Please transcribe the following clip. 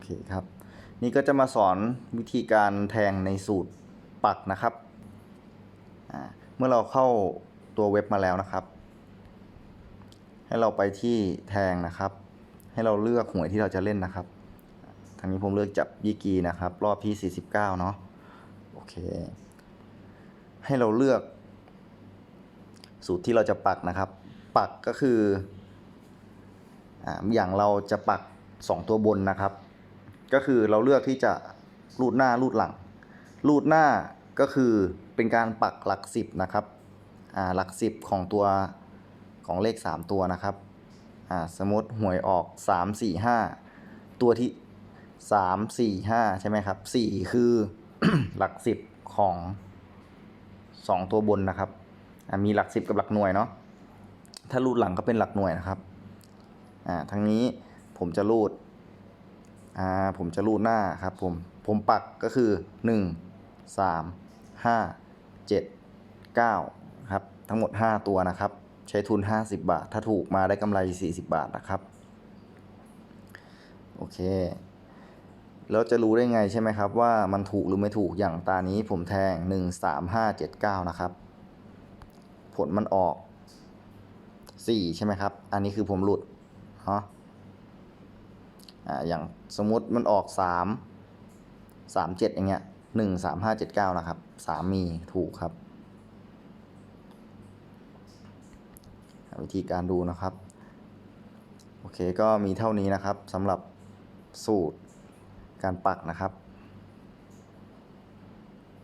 โอเคครับ นี่ก็จะมาสอนวิธีการแทงในสูตรปักนะครับ เมื่อเราเข้าตัวเว็บมาแล้วนะครับ ให้เราไปที่แทงนะครับ ให้เราเลือกหวยที่เราจะเล่นนะครับ ทางนี้ผมเลือกจับยี่กีนะครับ รอบที่ 49 เนาะโอเค ให้เราเลือกสูตรที่เราจะปักนะครับ ปักก็คือออย่างเราจะปัก 2 ตัวบนนะครับ ก็คือเราเลือกที่จะรูดหน้ารูดหลัง รูดหน้าก็คือเป็นการปักหลักสิบนะครับหลักสิบของตัวของเลข 3 ตัวนะครับสมมติหวยออก 3 4 5 ตัวที่ 3 4 5 ใช่ไหมครับ 4 คือหลักสิบของ 2 ตัวบนนะครับ มีหลักสิบกับหลักหน่วยเนาะถ้ารูดหลังก็เป็นหลักหน่วยนะครับอ่าทั้งนี้ผมจะรูด อ่าผมจะรูดหน้าครับผม ผมปักก็คือ 1 3 5 7 9ครับทั้งหมด 5 ตัวนะครับ ใช้ทุน 50 บาท ถ้าถูกมาได้กำไร 40 บาทนะครับ โอเคแล้วจะรู้ได้ไงใช่ไหมครับว่ามันถูกหรือไม่ถูกอย่างตานี้ผมแทง 1 3 5 7 9 นะครับ ผลมันออก 4 ใช่ไหมครับ อันนี้คือผมหลุดเนาะ อ่าอย่างสมมติมันออกสามสามเจ็ดอย่างเงี้ยหนึ่งสามห้าเจ็ดเก้านะครับสามมีถูกครับ วิธีการดูนะครับ โอเคก็มีเท่านี้นะครับสำหรับสูตรการปักนะครับ